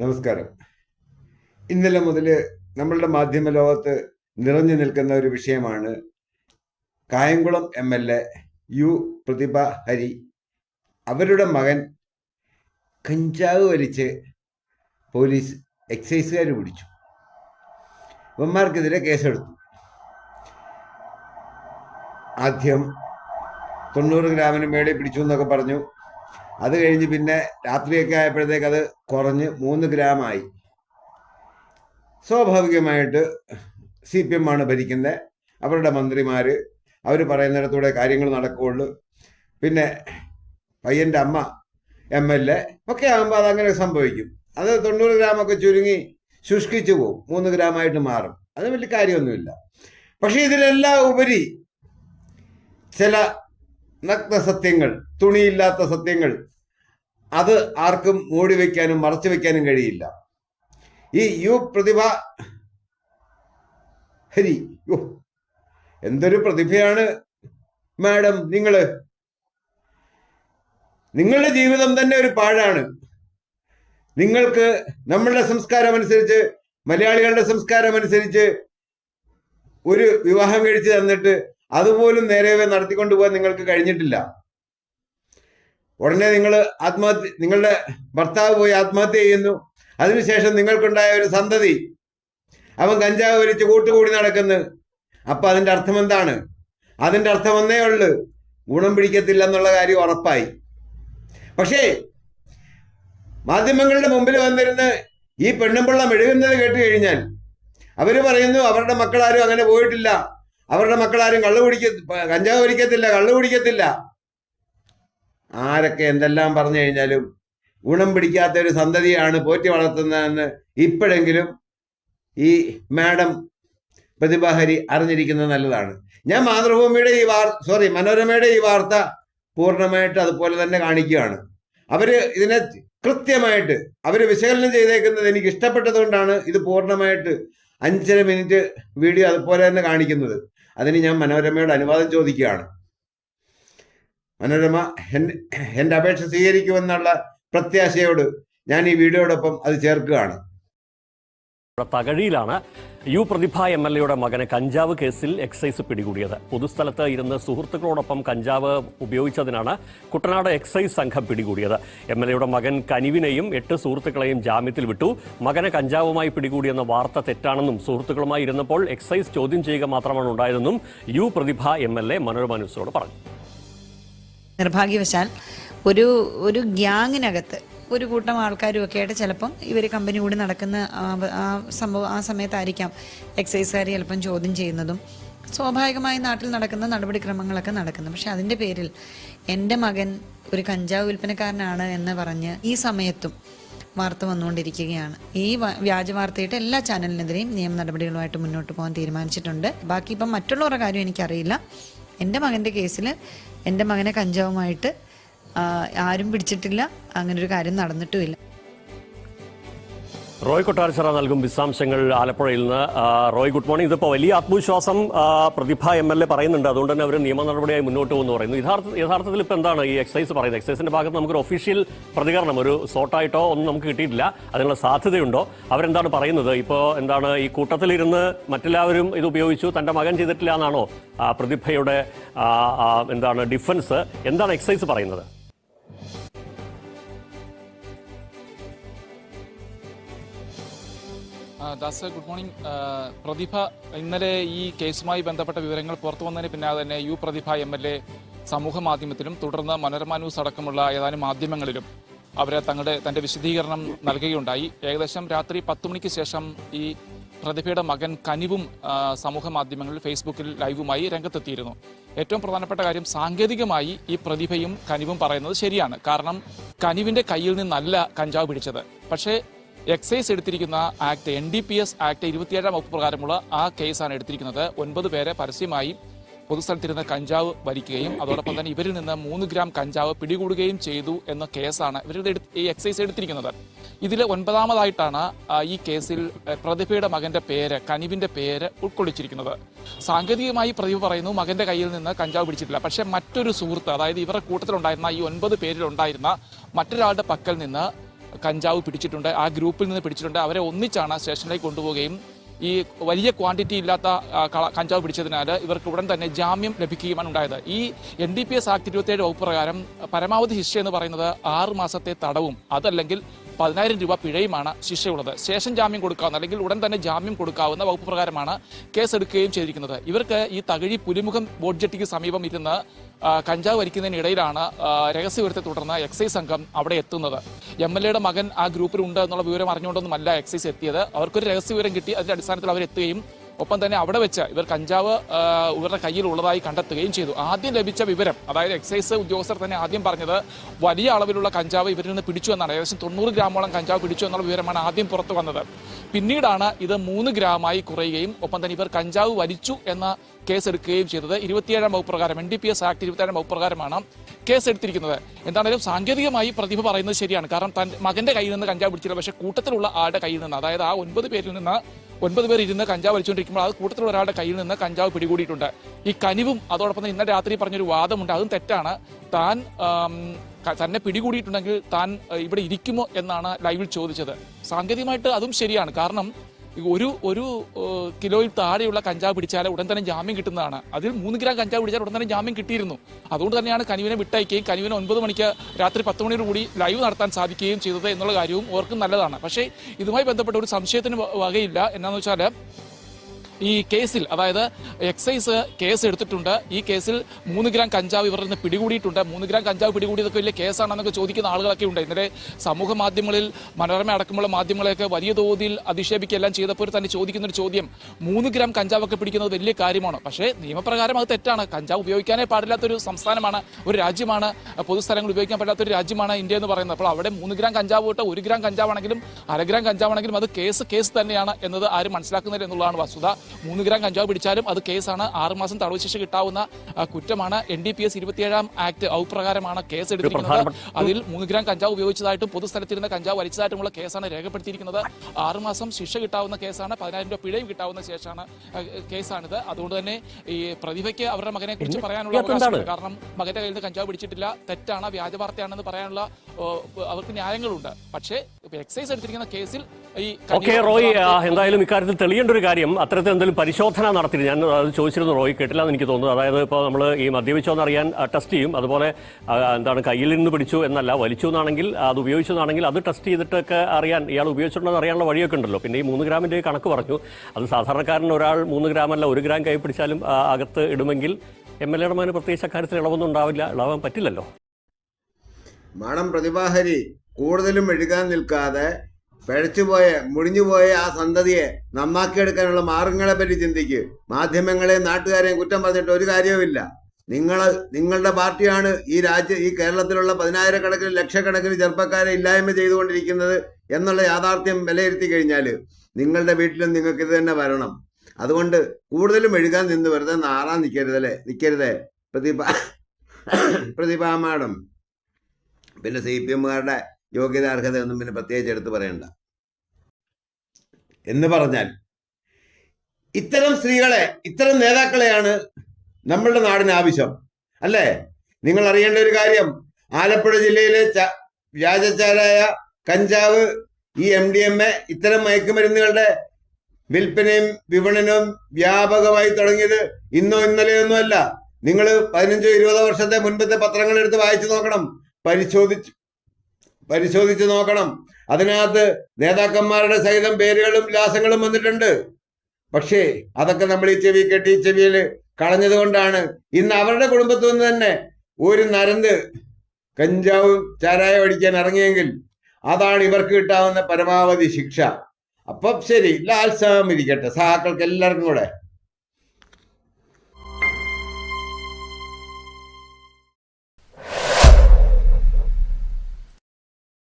നമസ്കാരം. ഇന്നലെ മുതൽ നമ്മളുടെ മാധ്യമ ലോകത്ത് നിറഞ്ഞു നിൽക്കുന്ന ഒരു വിഷയമാണ് Kayamkulam M L A U Prathibha Hari. അവരുടെ മകൻ കഞ്ചാവ് വലിച്ച് പോലീസ് എക്സൈസുകാർ പിടിച്ചു. ഇവന്മാർക്കെതിരെ കേസെടുത്തു. ആദ്യം തൊണ്ണൂറ് ഗ്രാമിന് മേളിൽ പിടിച്ചു എന്നൊക്കെ പറഞ്ഞു. അത് കഴിഞ്ഞ് പിന്നെ രാത്രിയൊക്കെ ആയപ്പോഴത്തേക്ക് അത് കുറഞ്ഞ് മൂന്ന് ഗ്രാമായി സ്വാഭാവികമായിട്ട് സി പി എം ആണ് ഭരിക്കുന്നത് അവരുടെ മന്ത്രിമാർ അവർ പറയുന്നിടത്തൂടെ കാര്യങ്ങൾ നടക്കുകയുള്ളൂ. പിന്നെ പയ്യന്റെ അമ്മ എം എൽ എ ഒക്കെ ആകുമ്പോൾ അതങ്ങനെ സംഭവിക്കും. അത് തൊണ്ണൂറ് ഗ്രാമൊക്കെ ചുരുങ്ങി ശുഷ്കിച്ചു പോകും മൂന്ന് ഗ്രാമായിട്ട് മാറും. അത് വലിയ കാര്യമൊന്നുമില്ല. പക്ഷേ ഇതിലെല്ലാം ഉപരി ചില നഗ്ന സത്യങ്ങൾ തുണിയില്ലാത്ത സത്യങ്ങൾ അത് ആർക്കും മൂടി വയ്ക്കാനും മറച്ചു വയ്ക്കാനും കഴിയില്ല. ഈ യു പ്രതിഭ ഹരി എന്തൊരു പ്രതിഭയാണ് മാഡം നിങ്ങൾ. നിങ്ങളുടെ ജീവിതം തന്നെ ഒരു പാഴാണ്. നിങ്ങൾക്ക് നമ്മളുടെ സംസ്കാരം അനുസരിച്ച് മലയാളികളുടെ സംസ്കാരം അനുസരിച്ച് ഒരു വിവാഹം കഴിച്ചു തന്നിട്ട് അതുപോലും നേരെ നടത്തിക്കൊണ്ടു പോകാൻ നിങ്ങൾക്ക് കഴിഞ്ഞിട്ടില്ല. ഉടനെ നിങ്ങൾ ആത്മഹത്യ നിങ്ങളുടെ ഭർത്താവ് പോയി ആത്മഹത്യ ചെയ്യുന്നു. അതിനുശേഷം നിങ്ങൾക്കുണ്ടായ ഒരു സന്തതി. അവൻ കഞ്ചാവ് വലിച്ച് കൂട്ടുകൂടി നടക്കുന്നു. അപ്പൊ അതിന്റെ അർത്ഥം എന്താണ്? അതിന്റെ അർത്ഥം ഒന്നേ ഉള്ളു. ഗുണം പിടിക്കത്തില്ല എന്നുള്ള കാര്യം ഉറപ്പായി. പക്ഷേ മാധ്യമങ്ങളുടെ മുമ്പിൽ വന്നിരുന്ന് ഈ പെണ്ണുമ്പിള്ള മെഴുകുന്നത് കേട്ട് കഴിഞ്ഞാൽ അവർ പറയുന്നു അവരുടെ മക്കളാരും അങ്ങനെ പോയിട്ടില്ല. അവരുടെ മക്കളാരും കള്ളു കുടിക്ക കഞ്ചാവ് കുടിക്കത്തില്ല കള്ളു കുടിക്കത്തില്ല. ആരൊക്കെ എന്തെല്ലാം പറഞ്ഞു കഴിഞ്ഞാലും ഗുണം പിടിക്കാത്ത ഒരു സന്തതിയാണ് പോറ്റി വളർത്തുന്നതെന്ന് ഇപ്പോഴെങ്കിലും ഈ മാഡം പ്രതിഭാഹരി അറിഞ്ഞിരിക്കുന്നത് നല്ലതാണ്. ഞാൻ മാതൃഭൂമിയുടെ ഈ വാർ സോറി മനോരമയുടെ ഈ വാർത്ത പൂർണമായിട്ട് അതുപോലെ തന്നെ കാണിക്കുകയാണ്. അവർ ഇതിനെ കൃത്യമായിട്ട് അവർ വിശകലനം ചെയ്തേക്കുന്നത് എനിക്ക് ഇഷ്ടപ്പെട്ടതുകൊണ്ടാണ് ഇത് പൂർണമായിട്ട് അഞ്ചര മിനിറ്റ് വീഡിയോ അതുപോലെ തന്നെ കാണിക്കുന്നത്. അതിന് ഞാൻ മനോരമയോട് അനുവാദം ചോദിക്കുകയാണ്. മനോരമ എന്റെ അപേക്ഷ സ്വീകരിക്കുമെന്നുള്ള പ്രത്യാശയോട് ഞാൻ ഈ വീഡിയോടൊപ്പം അത് ചേർക്കുകയാണ്. തകഴിയിലാണ് യു പ്രതിഭ എം എൽ എയുടെ മകനെ കഞ്ചാവ് കേസിൽ എക്സൈസ് പിടികൂടിയത്. പൊതുസ്ഥലത്ത് ഇരുന്ന് സുഹൃത്തുക്കളോടൊപ്പം കഞ്ചാവ് ഉപയോഗിച്ചതിനാണ് കുട്ടനാട് എക്സൈസ് സംഘം പിടികൂടിയത്. എം എൽ എയുടെ മകൻ കനിവിനെയും എട്ട് സുഹൃത്തുക്കളെയും ജാമ്യത്തിൽ വിട്ടു. മകനെ കഞ്ചാവുമായി പിടികൂടിയെന്ന വാർത്ത തെറ്റാണെന്നും സുഹൃത്തുക്കളുമായി ഇരുന്നപ്പോൾ എക്സൈസ് ചോദ്യം ചെയ്യുക മാത്രമാണ് ഉണ്ടായതെന്നും U Prathibha M L A Manorama ന്യൂസിനോട് പറഞ്ഞു. നിർഭാഗ്യവശാൽ ഒരു ഒരു ഗ്യാങ്ങിനകത്ത് ഒരു കൂട്ടം ആൾക്കാരും ഒക്കെ ആയിട്ട് ചിലപ്പം ഇവർ കമ്പനി കൂടി നടക്കുന്ന ആ- സംഭവം ആ സമയത്തായിരിക്കാം എക്സൈസുകാർ ചിലപ്പം ചോദ്യം ചെയ്യുന്നതും. സ്വാഭാവികമായി നാട്ടിൽ നടക്കുന്ന നടപടിക്രമങ്ങളൊക്കെ നടക്കുന്നു. പക്ഷെ അതിന്റെ പേരിൽ എന്റെ മകൻ ഒരു കഞ്ചാവ് വിൽപ്പനക്കാരനാണ് എന്ന് പറഞ്ഞ് ഈ സമയത്തും വാർത്ത വന്നുകൊണ്ടിരിക്കുകയാണ്. ഈ വ്യാജ വാർത്തയിട്ട് എല്ലാ ചാനലിനെതിരെയും നിയമ നടപടികളുമായിട്ട് മുന്നോട്ട് പോകാൻ തീരുമാനിച്ചിട്ടുണ്ട്. ബാക്കി ഇപ്പം മറ്റുള്ളവരുടെ കാര്യം എനിക്കറിയില്ല. എന്റെ മകന്റെ കേസിൽ എന്റെ മകനെ കഞ്ചാവുമായിട്ട് ആരും പിടിച്ചിട്ടില്ല. അങ്ങനെ ഒരു കാര്യം നടന്നിട്ടുമില്ല. റോയ് കൊട്ടാരച്ചിറ നൽകും വിശദാംശങ്ങൾ ആലപ്പുഴയിൽ നിന്ന്. Roy good morning. ഇതിപ്പോൾ വലിയ ആത്മവിശ്വാസം പ്രതിഭ എം എൽ എ പറയുന്നുണ്ട്. അതുകൊണ്ട് തന്നെ അവർ നിയമ നടപടിയായി മുന്നോട്ട് പോകുന്നു പറയുന്നു. യഥാർത്ഥ യഥാർത്ഥത്തിൽ ഇപ്പോൾ എന്താണ് ഈ എക്സൈസ് പറയുന്നത്? എക്സൈസിന്റെ ഭാഗത്ത് നമുക്കൊരു ഒഫീഷ്യൽ പ്രതികരണം ഒരു സോട്ടായിട്ടോ ഒന്നും നമുക്ക് കിട്ടിയിട്ടില്ല. അതിനുള്ള സാധ്യതയുണ്ടോ? അവരെന്താണ് പറയുന്നത്? ഇപ്പോൾ എന്താണ് ഈ കൂട്ടത്തിലിരുന്ന് മറ്റെല്ലാവരും ഇത് ഉപയോഗിച്ചു തന്റെ മകൻ ചെയ്തിട്ടില്ല എന്നാണോ പ്രതിഭയുടെ എന്താണ് ഡിഫൻസ്? എന്താണ് എക്സൈസ് പറയുന്നത്? Das good morning. പ്രതിഭ ഇന്നലെ ഈ കേസുമായി ബന്ധപ്പെട്ട വിവരങ്ങൾ പുറത്തു വന്നതിന് പിന്നാലെ തന്നെ U Prathibha M L A സമൂഹ മാധ്യമത്തിലും തുടർന്ന് മനോരമ ന്യൂസ് അടക്കമുള്ള ഏതാനും മാധ്യമങ്ങളിലും അവർ തങ്ങളുടെ തന്റെ വിശദീകരണം നൽകുകയുണ്ടായി. ഏകദേശം രാത്രി പത്ത് മണിക്ക് ശേഷം ഈ പ്രതിഭയുടെ മകൻ കനിവും സമൂഹ മാധ്യമങ്ങളിൽ ഫേസ്ബുക്കിൽ ലൈവുമായി രംഗത്തെത്തിയിരുന്നു. ഏറ്റവും പ്രധാനപ്പെട്ട കാര്യം സാങ്കേതികമായി ഈ പ്രതിഭയും കനിവും പറയുന്നത് ശരിയാണ്. കാരണം കനിവിന്റെ കയ്യിൽ നിന്നല്ല കഞ്ചാവ് പിടിച്ചത്. പക്ഷേ എക്സൈസ് എടുത്തിരിക്കുന്ന act N D P S act ഇരുപത്തിയേഴാം വകുപ്പ് പ്രകാരമുള്ള ആ കേസാണ് എടുത്തിരിക്കുന്നത്. ഒൻപത് പേരെ പരസ്യമായി പൊതുസ്ഥലത്തിരുന്ന് കഞ്ചാവ് വലിക്കുകയും അതോടൊപ്പം തന്നെ ഇവരിൽ നിന്ന് മൂന്ന് ഗ്രാം കഞ്ചാവ് പിടികൂടുകയും ചെയ്തു എന്ന കേസാണ് ഇവരുടെ ഈ എക്സൈസ് എടുത്തിരിക്കുന്നത്. ഇതിൽ ഒൻപതാമതായിട്ടാണ് ഈ കേസിൽ പ്രതിഭയുടെ മകന്റെ പേര് കനിവിന്റെ പേര് ഉൾക്കൊള്ളിച്ചിരിക്കുന്നത്. സാങ്കേതികമായി പ്രതിഭ പറയുന്നു മകന്റെ കയ്യിൽ നിന്ന് കഞ്ചാവ് പിടിച്ചിട്ടില്ല. പക്ഷേ മറ്റൊരു സുഹൃത്ത് അതായത് ഇവരുടെ കൂട്ടത്തിലുണ്ടായിരുന്ന ഈ ഒൻപത് പേരിലുണ്ടായിരുന്ന മറ്റൊരാളുടെ പക്കൽ നിന്ന് കഞ്ചാവ് പിടിച്ചിട്ടുണ്ട് ആ ഗ്രൂപ്പിൽ നിന്ന് പിടിച്ചിട്ടുണ്ട്. അവരെ ഒന്നിച്ചാണ് സ്റ്റേഷനിലേക്ക് കൊണ്ടുപോവുകയും ഈ വലിയ ക്വാണ്ടിറ്റി ഇല്ലാത്ത കഞ്ചാവ് പിടിച്ചതിനാൽ ഇവർക്ക് ഉടൻ തന്നെ ജാമ്യം ലഭിക്കുകയുമാണ് ഉണ്ടായത്. ഈ N D P S act ഇരുപത്തിയേഴ് വകുപ്പ് പ്രകാരം പരമാവധി ശിക്ഷ എന്ന് പറയുന്നത് ആറ് മാസത്തെ തടവും അതല്ലെങ്കിൽ പതിനായിരം രൂപ പിഴയുമാണ് ശിക്ഷയുള്ളത്. ശേഷം ജാമ്യം കൊടുക്കാവുന്ന അല്ലെങ്കിൽ ഉടൻ തന്നെ ജാമ്യം കൊടുക്കാവുന്ന വകുപ്പ് പ്രകാരമാണ് കേസെടുക്കുകയും ചെയ്തിരിക്കുന്നത്. ഇവർക്ക് ഈ തകഴി പുലിമുഖം ബോട്ട് ജെട്ടിക്ക് സമീപം ഇരുന്ന് കഞ്ചാവ് വലിക്കുന്നതിനിടയിലാണ് രഹസ്യവിവരത്തെ തുടർന്ന് എക്സൈസ് സംഘം അവിടെ എത്തുന്നത്. എം എൽ എയുടെ മകൻ ആ ഗ്രൂപ്പിലുണ്ട് എന്നുള്ള വിവരം അറിഞ്ഞുകൊണ്ടൊന്നുമല്ല എക്സൈസ് എത്തിയത്. അവർക്കൊരു രഹസ്യവിവരം കിട്ടി. അതിന്റെ അടിസ്ഥാനത്തിൽ അവരെത്തുകയും ഒപ്പം തന്നെ അവിടെ വെച്ച് ഇവർ കഞ്ചാവ് ഇവരുടെ കയ്യിൽ ഉള്ളതായി കണ്ടെത്തുകയും ചെയ്തു. ആദ്യം ലഭിച്ച വിവരം അതായത് എക്സൈസ് ഉദ്യോഗസ്ഥർ തന്നെ ആദ്യം പറഞ്ഞത് വലിയ അളവിലുള്ള കഞ്ചാവ് ഇവരിൽ നിന്ന് പിടിച്ചു എന്നാണ്. ഏകദേശം തൊണ്ണൂറ് ഗ്രാമോളം കഞ്ചാവ് പിടിച്ചു എന്നുള്ള വിവരമാണ് ആദ്യം പുറത്തു വന്നത്. പിന്നീടാണ് ഇത് മൂന്ന് ഗ്രാമായി കുറയുകയും ഒപ്പം തന്നെ ഇവർ കഞ്ചാവ് വലിച്ചു എന്ന കേസെടുക്കുകയും ചെയ്തത്. ഇരുപത്തിയേഴാം വകുപ്പ് പ്രകാരം N D P S act ഇരുപത്തിയേഴാം വകുപ്പ് പ്രകാരമാണ് കേസെടുത്തിരിക്കുന്നത്. എന്താണെങ്കിലും സാങ്കേതികമായി പ്രതിഭ പറയുന്നത് ശരിയാണ്. കാരണം തന്റെ മകന്റെ കയ്യിൽ നിന്ന് കഞ്ചാവ് പിടിച്ചില്ല പക്ഷേ കൂട്ടത്തിലുള്ള ആളുടെ കയ്യിൽ നിന്ന് അതായത് ആ ഒൻപത് പേരിൽ നിന്ന് ഒൻപത് പേർ ഇരുന്ന് കഞ്ചാവ് വലിച്ചുകൊണ്ടിരിക്കുമ്പോൾ അത് കൂട്ടത്തിൽ ഒരാളുടെ കയ്യിൽ നിന്ന് കഞ്ചാവ് പിടികൂടിയിട്ടുണ്ട്. ഈ കനിവും അതോടൊപ്പം തന്നെ ഇന്നലെ രാത്രി പറഞ്ഞൊരു വാദമുണ്ട്. അതും തെറ്റാണ്. താൻ തന്നെ പിടികൂടിയിട്ടുണ്ടെങ്കിൽ താൻ ഇവിടെ ഇരിക്കുമോ എന്നാണ് ലൈവിൽ ചോദിച്ചത്. സാങ്കേതികമായിട്ട് അതും ശരിയാണ്. കാരണം ഒരു ഒരു കിലോയിൽ താഴെയുള്ള കഞ്ചാവ് പിടിച്ചാൽ ഉടൻ തന്നെ ജാമ്യം കിട്ടുന്നതാണ്. അതിൽ മൂന്ന് ഗ്രാം കഞ്ചാവ് പിടിച്ചാൽ ഉടൻ തന്നെ ജാമ്യം കിട്ടിയിരുന്നു. അതുകൊണ്ട് തന്നെയാണ് കനിവിനെ വിട്ടയക്കുകയും കനുവിനെ ഒൻപത് മണിക്ക് രാത്രി പത്ത് മണിയോട് കൂടി ലൈവ് നടത്താൻ സാധിക്കുകയും ചെയ്തത് എന്നുള്ള കാര്യവും ഓർക്കും നല്ലതാണ്. പക്ഷേ ഇതുമായി ബന്ധപ്പെട്ട ഒരു സംശയത്തിന് വകയില്ല. എന്നാന്ന് വെച്ചാൽ ഈ കേസിൽ അതായത് എക്സൈസ് കേസ് എടുത്തിട്ടുണ്ട്. ഈ കേസിൽ മൂന്ന് ഗ്രാം കഞ്ചാവ് ഇവരിൽ നിന്ന് പിടികൂടിയിട്ടുണ്ട്. മൂന്ന് ഗ്രാം കഞ്ചാവ് പിടികൂടിയതൊക്കെ വലിയ കേസാണെന്നൊക്കെ ചോദിക്കുന്ന ആളുകളൊക്കെ ഉണ്ട്. ഇന്നലെ സമൂഹ മാധ്യമങ്ങളിൽ മനോരമ അടക്കമുള്ള മാധ്യമങ്ങളെയൊക്കെ വലിയ തോതിൽ അധിക്ഷേപിക്കുകയെല്ലാം ചെയ്തപ്പോൾ തന്നെ ചോദിക്കുന്ന ഒരു ചോദ്യം മൂന്ന് ഗ്രാം കഞ്ചാവൊക്കെ പിടിക്കുന്നത് വലിയ കാര്യമാണ്? പക്ഷേ നിയമപ്രകാരം അത് തെറ്റാണ്. കഞ്ചാവ് ഉപയോഗിക്കാനേ പാടില്ലാത്തൊരു സംസ്ഥാനമാണ് ഒരു രാജ്യമാണ് പൊതുസ്ഥലങ്ങൾ ഉപയോഗിക്കാൻ പറ്റാത്തൊരു രാജ്യമാണ് ഇന്ത്യ എന്ന് പറയുന്നത്. അപ്പോൾ അവിടെ മൂന്ന് ഗ്രാം കഞ്ചാവ് തൊട്ട് ഒരു ഗ്രാം കഞ്ചാവാണെങ്കിലും അര ഗ്രാം കഞ്ചാവാണെങ്കിലും അത് കേസ് കേസ് തന്നെയാണ് എന്നത് ആരും മനസ്സിലാക്കുന്നില്ല എന്നുള്ളതാണ് വസ്തുത. മൂന്ന് ഗ്രാം കഞ്ചാവ് പിടിച്ചാലും അത് കേസാണ്. ആറുമാസം തടവ് ശിക്ഷ കിട്ടാവുന്ന കുറ്റമാണ് എൻ ഡി പി എസ് ഇരുപത്തിയേഴാം ആക്ട് ഔപ്രകാരമാണ് കേസ് എടുത്തിരിക്കുന്നത് അതിൽ മൂന്ന് ഗ്രാം കഞ്ചാവ് ഉപയോഗിച്ചതായിട്ടും പൊതുസ്ഥലത്തിരുന്ന കഞ്ചാവ് വലിച്ചതായിട്ടുമുള്ള കേസാണ് രേഖപ്പെടുത്തിയിരിക്കുന്നത്. ആറുമാസം ശിക്ഷ കിട്ടാവുന്ന കേസാണ്. പതിനായിരം രൂപ പിഴയും കിട്ടാവുന്ന ശേഷമാണ് കേസാണിത്. അതുകൊണ്ട് തന്നെ ഈ പ്രതിഭയ്ക്ക് അവരുടെ മകനെ കുറിച്ച് പറയാനുള്ള അവകാശമുണ്ട്. കാരണം മകന്റെ കയ്യിൽ നിന്ന് കഞ്ചാവ് പിടിച്ചിട്ടില്ല. തെറ്റാണ് വ്യാജവാർത്തയാണെന്ന് പറയാനുള്ള അവർക്ക് ന്യായങ്ങളുണ്ട്. പക്ഷേ എക്സൈസ് എടുത്തിരിക്കുന്ന കേസിൽ ഓക്കെ റോയ് എന്തായാലും ഇക്കാര്യത്തിൽ തെളിയേണ്ട ഒരു കാര്യം. അത്തരത്തിൽ എന്തെങ്കിലും പരിശോധന നടത്തി ഞാൻ അത് ചോദിച്ചിരുന്നു റോയ് കേട്ടില്ല എന്ന് എനിക്ക് തോന്നുന്നു. അതായത് ഇപ്പോൾ നമ്മൾ ഈ മദ്യപിച്ചോ എന്നറിയാൻ ടെസ്റ്റ് ചെയ്യും. അതുപോലെ എന്താണ് കയ്യിൽ നിന്ന് പിടിച്ചു എന്നല്ല വലിച്ചു എന്നാണെങ്കിൽ അത് ഉപയോഗിച്ചു എന്നാണെങ്കിൽ അത് ടെസ്റ്റ് ചെയ്തിട്ടൊക്കെ അറിയാൻ ഇയാൾ ഉപയോഗിച്ചിട്ടുണ്ടെന്ന് അറിയാനുള്ള വഴിയൊക്കെ ഉണ്ടല്ലോ. പിന്നെ ഈ മൂന്ന് ഗ്രാമിന്റെ കണക്ക് പറഞ്ഞു. അത് സാധാരണക്കാരൻ ഒരാൾ മൂന്ന് ഗ്രാം അല്ല ഒരു ഗ്രാം കൈ പിടിച്ചാലും അകത്ത് ഇടുമെങ്കിൽ എം എൽ എയുടെ മകന് പ്രത്യേകിച്ച് അക്കാര്യത്തിൽ ഇളവൊന്നും ഉണ്ടാവില്ല ഇളവാൻ പറ്റില്ലല്ലോ. മാഡം പ്രതിഭാഹരി കൂടുതലും എഴുകാൻ നിൽക്കാതെ പിഴച്ചുപോയ മുടിഞ്ഞുപോയ ആ സന്തതിയെ നന്നാക്കിയെടുക്കാനുള്ള മാർഗങ്ങളെ പറ്റി ചിന്തിക്ക്. മാധ്യമങ്ങളെയും നാട്ടുകാരെയും കുറ്റം പറഞ്ഞിട്ട് ഒരു കാര്യവുമില്ല. നിങ്ങൾ നിങ്ങളുടെ പാർട്ടിയാണ് ഈ രാജ്യ ഈ കേരളത്തിലുള്ള പതിനായിരക്കണക്കിന് ലക്ഷക്കണക്കിന് ചെറുപ്പക്കാരെ ഇല്ലായ്മ ചെയ്തുകൊണ്ടിരിക്കുന്നത് എന്നുള്ള യാഥാർത്ഥ്യം വിലയിരുത്തി കഴിഞ്ഞാൽ നിങ്ങളുടെ വീട്ടിലും നിങ്ങൾക്ക് ഇത് തന്നെ വരണം. അതുകൊണ്ട് കൂടുതലും എഴുകാൻ നിന്ന് വെറുതെ നാറാൻ നിൽക്കരുതല്ലേ നിൽക്കരുതേ പ്രതിഭ പ്രതിഭ മാഡം. പിന്നെ സി പി എമ്മുകാരുടെ യോഗ്യത അർഹതയൊന്നും പിന്നെ പ്രത്യേകിച്ച് എടുത്തു പറയണ്ട. എന്ന് പറഞ്ഞാൽ ഇത്തരം സ്ത്രീകളെ ഇത്തരം നേതാക്കളെയാണ് നമ്മളുടെ നാടിന് ആവശ്യം. അല്ലേ? നിങ്ങൾ അറിയേണ്ട ഒരു കാര്യം. ആലപ്പുഴ ജില്ലയിലെ വ്യാജച്ചാരായ കഞ്ചാവ് ഈ എം ഡി എം എ ഇത്തരം മയക്കുമരുന്നുകളുടെ വിൽപ്പനയും വിപണനവും വ്യാപകമായി തുടങ്ങിയത് ഇന്നോ ഇന്നലെയൊന്നും അല്ല നിങ്ങൾ പതിനഞ്ചോ ഇരുപതോ വർഷത്തെ മുൻപത്തെ പത്രങ്ങൾ എടുത്ത് വായിച്ചു നോക്കണം. പരിശോധിച്ച് പരിശോധിച്ച് നോക്കണം. അതിനകത്ത് നേതാക്കന്മാരുടെ സഹിതം പേരുകളും വിലാസങ്ങളും വന്നിട്ടുണ്ട്. പക്ഷേ അതൊക്കെ നമ്മൾ ഈ ചെവി കെട്ടി ചെവിയിൽ കളഞ്ഞത് കൊണ്ടാണ്. ഇന്ന് അവരുടെ കുടുംബത്തിൽ നിന്ന് തന്നെ ഒരു നരന്ത് കഞ്ചാവ് ചാരായ അടിക്കാൻ ഇറങ്ങിയെങ്കിൽ അതാണ് ഇവർക്ക് കിട്ടാവുന്ന പരമാവധി ശിക്ഷ. അപ്പം ശരി ലാൽസാം ഇരിക്കട്ടെ സഹാക്കൾക്ക് എല്ലാവർക്കും കൂടെ.